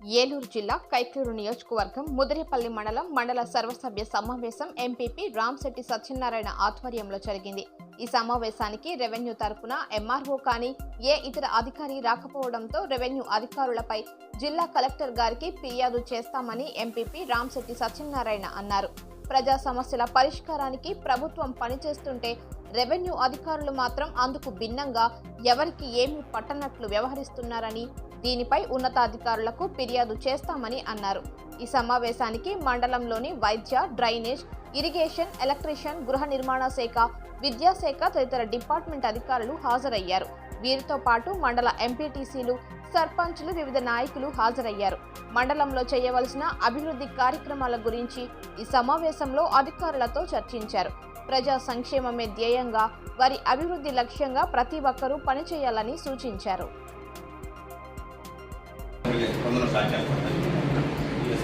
ఏలూరు జిల్లా కైకూరు నియోజకవర్గం ముదిరిపల్లి మండలం మండల సర్వసభ్య సమావేశం ఎంపీపీ రామ్శెట్టి సత్యనారాయణ ఆధ్వర్యంలో జరిగింది. ఈ సమావేశానికి రెవెన్యూ తరపున ఎంఆర్ఓ కానీ ఏ ఇతర అధికారి రాకపోవడంతో రెవెన్యూ అధికారులపై జిల్లా కలెక్టర్ గారికి ఫిర్యాదు చేస్తామని ఎంపీపీ రామ్శెట్టి సత్యనారాయణ అన్నారు. ప్రజా సమస్యల పరిష్కారానికి ప్రభుత్వం పనిచేస్తుంటే రెవెన్యూ అధికారులు మాత్రం అందుకు భిన్నంగా ఎవరికి ఏమీ పట్టనట్లు వ్యవహరిస్తున్నారని దీనిపై ఉన్నతాధికారులకు ఫిర్యాదు చేస్తామని అన్నారు. ఈ సమావేశానికి మండలంలోని వైద్య డ్రైనేజ్ ఇరిగేషన్ ఎలక్ట్రీషియన్ గృహ నిర్మాణ శాఖ విద్యాశాఖ తదితర డిపార్ట్మెంట్ అధికారులు హాజరయ్యారు. వీరితో పాటు మండల ఎంపీటీసీలు సర్పంచ్లు వివిధ నాయకులు హాజరయ్యారు. మండలంలో చేయవలసిన అభివృద్ధి కార్యక్రమాల గురించి ఈ సమావేశంలో అధికారులతో చర్చించారు. ప్రజా సంక్షేమమే ధ్యేయంగా వారి అభివృద్ధి లక్ష్యంగా ప్రతి ఒక్కరూ పనిచేయాలని సూచించారు.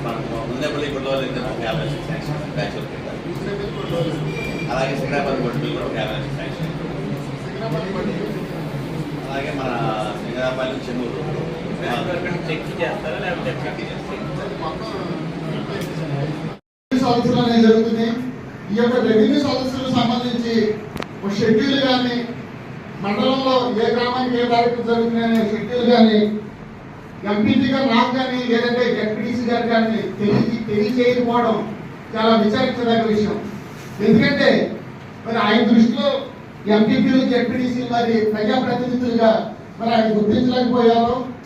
మనకు ముందేపల్లి ఇద్దరు ఒక యాభై లక్షలు శాంక్షన్ బ్యాచులర్ కింద అలాగే సికింద్రాబాద్ గొడ్డలు కూడా ఒక యాభై లక్షలు శాంక్షన్ అలాగే మన సికింద్రాబాద్ చెన్నూరు. చెక్ చేస్తారా? లేకపోతే చెక్ సంవత్సరాలు అనేది జరుగుతుంది ఈ యొక్క రెవెన్యూ సదస్సులకు సంబంధించి ఒక షెడ్యూల్ కానీ మండలంలో ఏ గ్రామానికి ఏ కార్యక్రమం జరుగుతున్నాయనే షెడ్యూల్ కానీ ఎంపీటీ గారు నాకు కానీ లేదంటే జడ్పీటీసీ గారు కానీ తెలియ తెలియచేయకపోవడం చాలా విచారించదగ్గ విషయం. ఎందుకంటే మరి ఆయన దృష్టిలో ఎంపీపీలు జడ్పీటీసీ మరి ప్రజాప్రతినిధులుగా మరి ఆయన గుర్తించలేకపోయారు.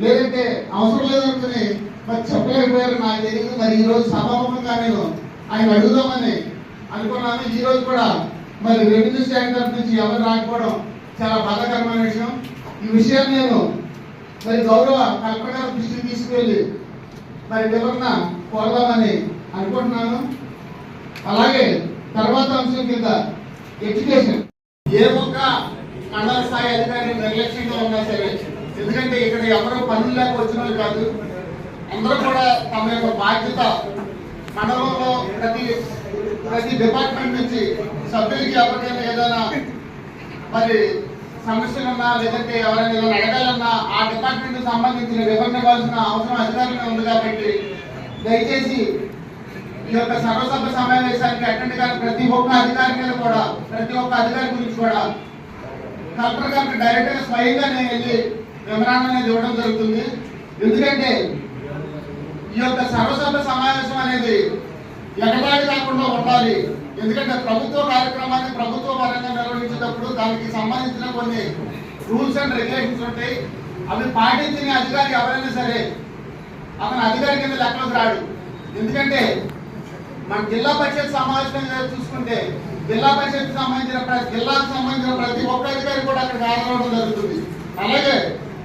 లేదంటే అవసరం లేదనుకుని మరి చెప్పలేకపోయారు. నాకు తెలియదు మరి ఈరోజు సభాముఖంగా నేను ఆయన అడుగుదామని అనుకున్నాను. ఈ రోజు కూడా మరి రెవెన్యూ స్టాండర్డ్ నుంచి ఎవరు రాకపోవడం చాలా బాధాకరమైన విషయం. ఈ విషయాన్ని నేను మరి గౌరవ కల్పన గారి దృష్టికి తీసుకువెళ్ళి మరి వివరణ కోరదామని అనుకుంటున్నాను. అలాగే తర్వాత అంశం కింద ఎడ్యుకేషన్. ఏ ఒక్క మండల స్థాయి అధికారి నిర్లక్ష్యంగా ఉన్నా సరే ఎందుకంటే ఇక్కడ ఎవరో పనులు లేక వచ్చిన వాళ్ళు కాదు అందరూ కూడా తమ యొక్క బాధ్యత మండలంలో ప్రతి ప్రతి డిపార్ట్మెంట్ నుంచి సభ్యులకి ఎవరికైనా ఏదైనా మరి సమస్యలు ఉన్నా లేదంటే ఎవరైనా ఏదైనా అడగాలన్నా ఆ డిపార్ట్మెంట్ సంబంధించిన వివరణ ఇవ్వాల్సిన అవసరం అధికారులనే ఉంది కాబట్టి దయచేసి ఈ యొక్క సర్వసభ సమావేశానికి అటెండ్ కాని ప్రతి ఒక్క అధికారి మీద కూడా ప్రతి ఒక్క అధికారి గురించి కూడా కలెక్టర్ గారికి డైరెక్ట్గా స్వయంగా నేను వెళ్ళి వివరణ అనేది ఇవ్వడం జరుగుతుంది. ఎందుకంటే ఈ యొక్క సర్వసభ సమావేశం అనేది ఎగటాడి కాకుండా ఉండాలి. ఎందుకంటే ప్రభుత్వ కార్యక్రమాన్ని ప్రభుత్వ పరంగా నిర్వహించేటప్పుడు దానికి సంబంధించిన కొన్ని రూల్స్ అండ్ రెగ్యులేషన్స్ ఉంటాయి. అవి పాటించిన అధికారి ఎవరైనా సరే అతను అధికారి కింద లెక్కలోకి రాడు. ఎందుకంటే మన జిల్లా పరిషత్ సమావేశం చూసుకుంటే జిల్లా పరిషత్ సంబంధించిన జిల్లాకు సంబంధించిన ప్రతి ఒక్క అధికారి కూడా అక్కడ హాజరవడం జరుగుతుంది. అలాగే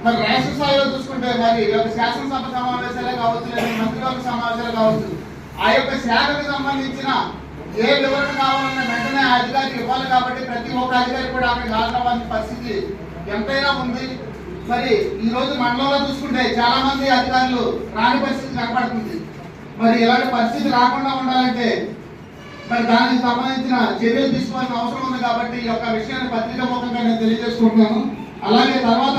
మరి రాష్ట్ర స్థాయిలో చూసుకుంటే మరి శాసనసభ సమావేశాలే కావచ్చు లేదా మంత్రివర్గ సమావేశాలు కావచ్చు ఆ యొక్క శాఖకు సంబంధించిన ఏ వివరణ కావాలన్నా వెంటనే ఆ అధికారికి ఇవ్వాలి కాబట్టి ప్రతి ఒక్క అధికారి కూడా అక్కడికి హాజరవ్వాల్సిన పరిస్థితి ఎంతైనా ఉంది. మరి ఈ రోజు మండలంలో చూసుకుంటే చాలా మంది అధికారులు రాని పరిస్థితి కనపడుతుంది. మరి ఇలాంటి పరిస్థితి రాకుండా ఉండాలంటే మరి దానికి సంబంధించిన చర్యలు తీసుకోవాల్సిన అవసరం ఉంది కాబట్టి ఈ యొక్క విషయాన్ని పత్రికా ముఖంగా నేను తెలియజేసుకుంటున్నాను. అలాగే తర్వాత